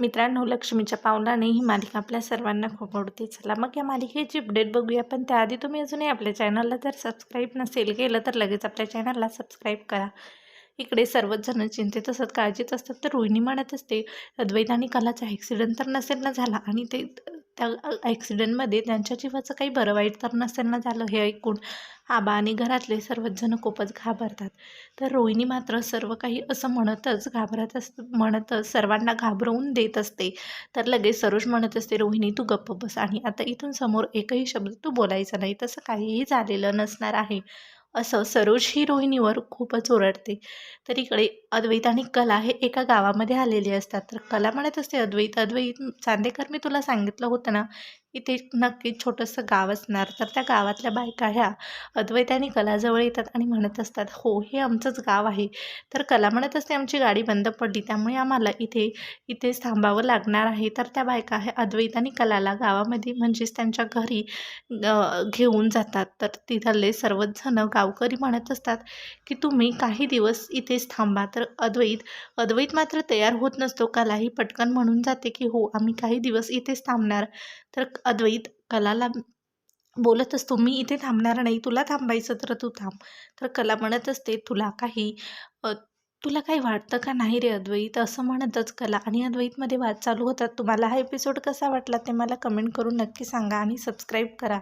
मित्रांनो लक्ष्मीच्या पावलाने ही मालिका आपल्या सर्वांना खूप आवडते चला मग या मालिकेची अपडेट बघूया. पण त्याआधी तुम्ही अजूनही आपल्या चॅनलला जर सबस्क्राईब नसेल केलं तर लगेच आपल्या चॅनलला सबस्क्राईब करा. इकडे सर्वच जण चिंतेत असत काळजीत असतात तर रोहिणी म्हणत असते अद्वैत आणि कलाचा ॲक्सिडेंट तर नसेल ना झाला? आणि ते त्या ॲक्सिडेंटमध्ये त्यांच्या जीवाचं काही बरं वाईट तर नसेल ना झालं हे ऐकून आबा आणि घरातले सर्वच जण खूपच घाबरतात. तर रोहिणी मात्र सर्व काही असं म्हणतच घाबरत अस म्हणतच सर्वांना घाबरवून देत असते. तर लगेच सरोज म्हणत असते रोहिणी तू गप्प बस आणि आता इथून समोर एकही शब्द तू बोलायचा नाही. तसं काहीही झालेलं नसणार आहे. असं सरोज ही रोहिणीवर खूपच ओरडते. तर इकडे अद्वैत आणि कला हे एका गावामध्ये आलेले असतात. तर कला म्हणत असते अद्वैत अद्वैत चांदेकर मी तुला सांगितलं होतं ना इथे नक्कीच छोटंसं गाव असणार. तर त्या गावातल्या बायका ह्या अद्वैत आणि कलाजवळ येतात आणि म्हणत असतात हो हे आमचंच गाव आहे. तर कला म्हणत असते आमची गाडी बंद पडली त्यामुळे आम्हाला इथे इथेच थांबावं लागणार आहे. तर त्या बायका ह्या अद्वैत आणि कलाला गावामध्ये म्हणजेच त्यांच्या घरी घेऊन जातात. तर तिथले सर्वजण गावकरी म्हणत असतात की तुम्ही काही दिवस इथेच थांबा. तर अद्वैत अद्वैत मात्र तयार होत नसतो कलाही पटकन म्हणून जाते की हो आम्ही काही दिवस इथेच थांबणार. तर अद्वैत कलाला बोलत असतो मी इथे थांबणार नाही. तुला थांबायचं तर तू थांब. तर कला म्हणत असते तुला काही तुला काही वाटतं का नाही रे अद्वैत? असं म्हणतच कला. आणि अद्वैतमध्ये वाद चालू होतात. तुम्हाला हा एपिसोड कसा वाटला ते मला कमेंट करून नक्की सांगा आणि सबस्क्राईब करा.